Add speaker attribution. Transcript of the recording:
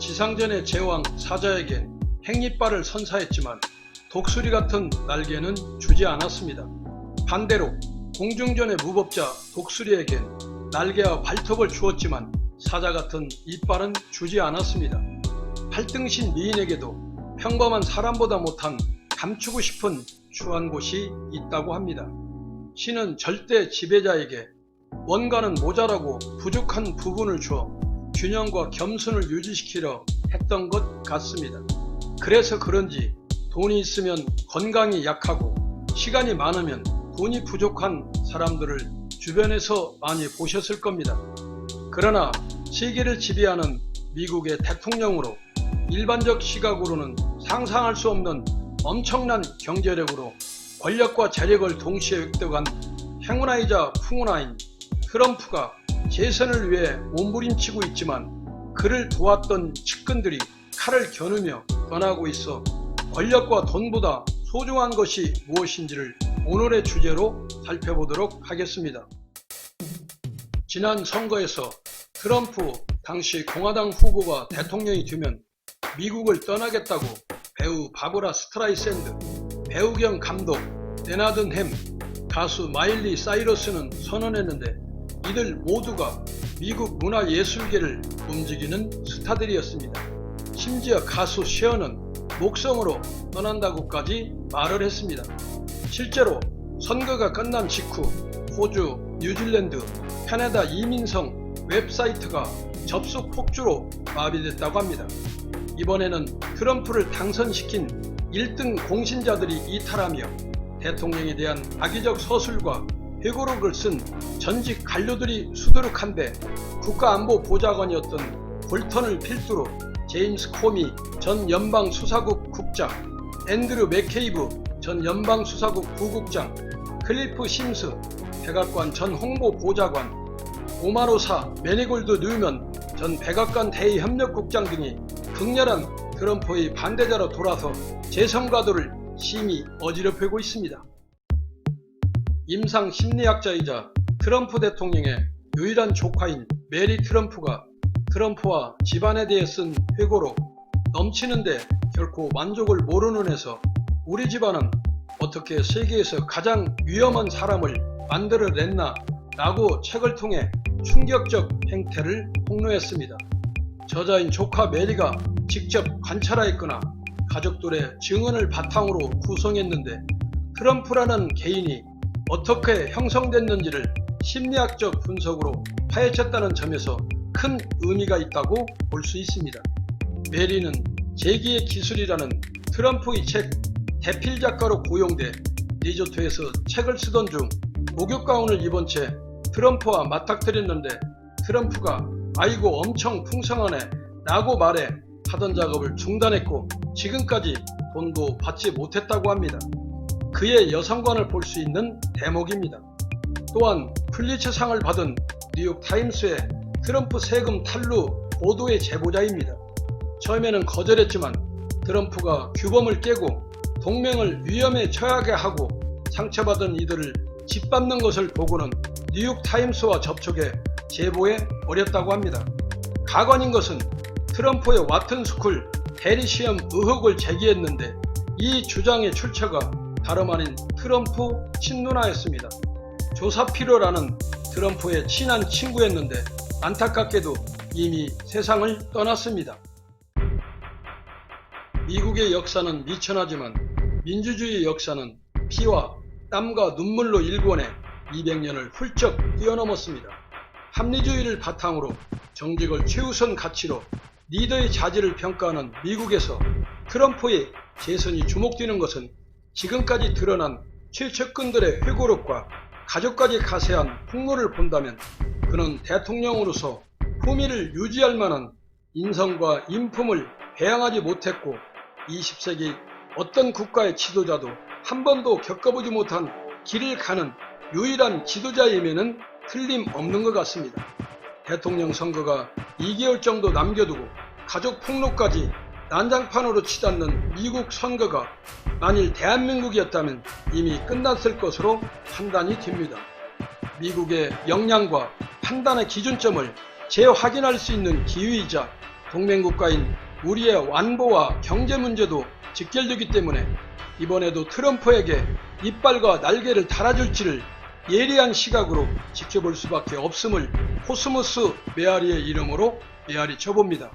Speaker 1: 지상전의 제왕 사자에게 행리빨을 선사했지만 독수리 같은 날개는 주지 않았습니다. 반대로 공중전의 무법자 독수리에겐 날개와 발톱을 주었지만 사자 같은 이빨은 주지 않았습니다. 팔등신 미인에게도 평범한 사람보다 못한 감추고 싶은 추한 곳이 있다고 합니다. 신은 절대 지배자에게 원가는 모자라고 부족한 부분을 주어 균형과 겸손을 유지시키려 했던 것 같습니다. 그래서 그런지 돈이 있으면 건강이 약하고 시간이 많으면 돈이 부족한 사람들을 주변에서 많이 보셨을 겁니다. 그러나 세계를 지배하는 미국의 대통령으로 일반적 시각으로는 상상할 수 없는 엄청난 경제력으로 권력과 재력을 동시에 획득한 행운아이자 풍운아인 트럼프가 재선을 위해 몸부림치고 있지만 그를 도왔던 측근들이 칼을 겨누며 떠나고 있어 권력과 돈보다 소중한 것이 무엇인지를 오늘의 주제로 살펴보도록 하겠습니다. 지난 선거에서 트럼프 당시 공화당 후보가 대통령이 되면 미국을 떠나겠다고 배우 바브라 스트라이샌드, 배우 겸 감독 레나든 햄, 가수 마일리 사이러스는 선언했는데 이들 모두가 미국 문화예술계를 움직이는 스타들이었습니다. 심지어 가수 쉐어는 목성으로 떠난다고까지 말을 했습니다. 실제로 선거가 끝난 직후 호주, 뉴질랜드, 캐나다 이민성 웹사이트가 접속 폭주로 마비됐다고 합니다. 이번에는 트럼프를 당선시킨 1등 공신자들이 이탈하며 대통령에 대한 악의적 서술과 회고록을 쓴 전직 관료들이 수두룩한데 국가안보보좌관이었던 볼턴을 필두로 제임스 코미 전 연방수사국 국장, 앤드류 맥케이브 전 연방수사국 부국장, 클리프 심스 백악관 전 홍보보좌관, 오마로사 매니골드 뉴먼 전 백악관 대의협력국장 등이 극렬한 트럼프의 반대자로 돌아서 재선과도를 심히 어지럽히고 있습니다. 임상 심리학자이자 트럼프 대통령의 유일한 조카인 메리 트럼프가 트럼프와 집안에 대해 쓴 회고록 넘치는데 결코 만족을 모르는 해서 우리 집안은 어떻게 세계에서 가장 위험한 사람을 만들어냈나 라고 책을 통해 충격적 행태를 폭로했습니다. 저자인 조카 메리가 직접 관찰하였거나 가족들의 증언을 바탕으로 구성했는데 트럼프라는 개인이 어떻게 형성됐는지를 심리학적 분석으로 파헤쳤다는 점에서 큰 의미가 있다고 볼 수 있습니다. 메리는 제기의 기술이라는 트럼프의 책 대필 작가로 고용돼 리조트에서 책을 쓰던 중 목욕 가운을 입은 채 트럼프와 맞닥뜨렸는데 트럼프가 아이고 엄청 풍성하네 라고 말해 하던 작업을 중단했고 지금까지 돈도 받지 못했다고 합니다. 그의 여성관을 볼 수 있는 대목입니다. 또한 플리처상을 받은 뉴욕 타임스의 트럼프 세금 탈루 보도의 제보자입니다. 처음에는 거절했지만 트럼프가 규범을 깨고 동맹을 위험에 처하게 하고 상처받은 이들을 짓밟는 것을 보고는 뉴욕 타임스와 접촉해 제보에 어렸다고 합니다. 가관인 것은 트럼프의 와튼 스쿨 대리 시험 의혹을 제기했는데 이 주장의 출처가 다름 아닌 트럼프 친누나였습니다. 조사피로라는 트럼프의 친한 친구였는데 안타깝게도 이미 세상을 떠났습니다. 미국의 역사는 미천하지만 민주주의 역사는 피와 땀과 눈물로 일궈내 200년을 훌쩍 뛰어넘었습니다. 합리주의를 바탕으로 정직을 최우선 가치로 리더의 자질을 평가하는 미국에서 트럼프의 재선이 주목되는 것은 지금까지 드러난 최측근들의 회고록과 가족까지 가세한 폭로를 본다면 그는 대통령으로서 품위를 유지할 만한 인성과 인품을 배양하지 못했고 20세기 어떤 국가의 지도자도 한 번도 겪어보지 못한 길을 가는 유일한 지도자임에는 틀림없는 것 같습니다. 대통령 선거가 2개월 정도 남겨두고 가족 폭로까지 난장판으로 치닫는 미국 선거가 만일 대한민국이었다면 이미 끝났을 것으로 판단이 됩니다. 미국의 역량과 판단의 기준점을 재확인할 수 있는 기회이자 동맹국가인 우리의 완보와 경제 문제도 직결되기 때문에 이번에도 트럼프에게 이빨과 날개를 달아줄지를 예리한 시각으로 지켜볼 수밖에 없음을 코스모스 메아리의 이름으로 메아리 쳐봅니다.